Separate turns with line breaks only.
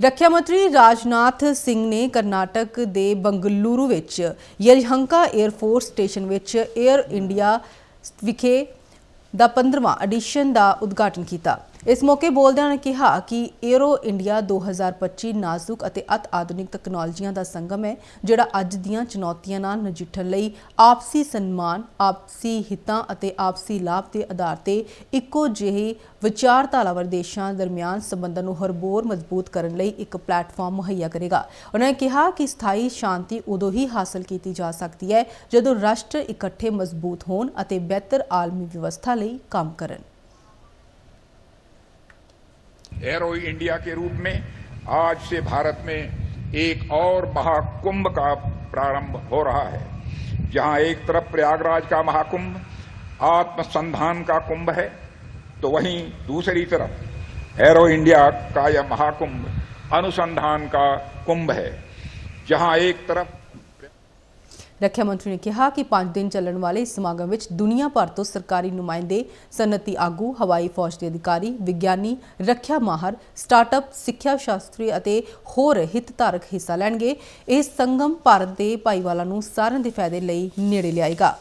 ਰੱਖਿਆ ਮੰਤਰੀ ਰਾਜਨਾਥ ਸਿੰਘ ਨੇ ਕਰਨਾਟਕ ਦੇ ਬੰਗਲੁਰੂ ਵਿੱਚ ਯਲਹੰਕਾ 에ਅਰਫੋਰਸ ਸਟੇਸ਼ਨ ਵਿੱਚ 에ਅਰ ਇੰਡੀਆ ਵਿਖੇ ਦਾ 15ਵਾਂ ਐਡੀਸ਼ਨ ਦਾ ਉਦਘਾਟਨ ਕੀਤਾ। ਇਸ ਮੌਕੇ ਬੋਲਦਿਆਂ ਨੇ ਕਿਹਾ ਕਿ ਏਰੋ ਇੰਡੀਆ 2025 ਨਾਜ਼ੁਕ ਅਤੇ ਅਤ ਆਧੁਨਿਕ ਤਕਨਾਲੋਜੀਆਂ ਦਾ ਸੰਗਮ ਹੈ, ਜਿਹੜਾ ਅੱਜ ਦੀਆਂ ਚੁਣੌਤੀਆਂ ਨਾਲ ਨਜਿੱਠਣ ਲਈ ਆਪਸੀ ਸਨਮਾਨ, ਆਪਸੀ ਹਿੱਤਾਂ ਅਤੇ ਆਪਸੀ ਲਾਭ ਦੇ ਆਧਾਰ ਤੇ ਇੱਕੋ ਜਿਹੇ ਵਿਚਾਰਧਾਰਾਵਰ ਦੇਸ਼ਾਂ ਦਰਮਿਆਨ ਸੰਬੰਧਾਂ ਨੂੰ ਹਰਬੋਰ ਮਜ਼ਬੂਤ ਕਰਨ ਲਈ ਇੱਕ ਪਲੇਟਫਾਰਮ ਮੁਹੱਈਆ ਕਰੇਗਾ। ਉਹਨਾਂ ਨੇ ਕਿਹਾ ਕਿ ਸਥਾਈ ਸ਼ਾਂਤੀ ਉਦੋਂ ਹੀ ਹਾਸਲ ਕੀਤੀ ਜਾ ਸਕਦੀ ਹੈ ਜਦੋਂ ਰਾਸ਼ਟਰ ਇਕੱਠੇ ਮਜ਼ਬੂਤ ਹੋਣ ਅਤੇ ਬਿਹਤਰ ਆਲਮੀ ਵਿਵਸਥਾ ਲਈ ਕੰਮ ਕਰਨ।
एरो इंडिया के रूप में आज से भारत में एक और महाकुंभ का प्रारंभ हो रहा है, जहाँ एक तरफ़ प्रयागराज का महाकुंभ, आत्मसंधान का कुंभ है तो वहीं दूसरी तरफ़ एरो इंडिया का यह महाकुंभ अनुसंधान का कुंभ है, जहाँ एक तरफ़
ਰੱਖਿਆ ਮੰਤਰੀ ਨੇ ਕਿਹਾ ਕਿ 5 ਦਿਨ ਚੱਲਣ ਵਾਲੇ ਇਸ ਸਮਾਗਮ ਵਿੱਚ ਦੁਨੀਆ ਭਰ ਤੋਂ ਸਰਕਾਰੀ ਨੁਮਾਇੰਦੇ, ਸਨਅਤੀ ਆਗੂ, ਹਵਾਈ ਫੌਜ ਦੇ ਅਧਿਕਾਰੀ, ਵਿਗਿਆਨੀ, ਰੱਖਿਆ ਮਾਹਰ, ਸਟਾਰਟਅਪ, ਸਿੱਖਿਆ ਸ਼ਾਸਤਰੀ ਅਤੇ ਹੋਰ ਹਿੱਤਧਾਰਕ ਹਿੱਸਾ ਲੈਣਗੇ। ਇਹ ਸੰਗਮ ਭਾਰਤ ਦੇ ਭਾਈਵਾਲਾਂ ਨੂੰ ਸਾਰਿਆਂ ਦੇ ਫਾਇਦੇ ਲਈ ਨੇੜੇ ਲਿਆਏਗਾ।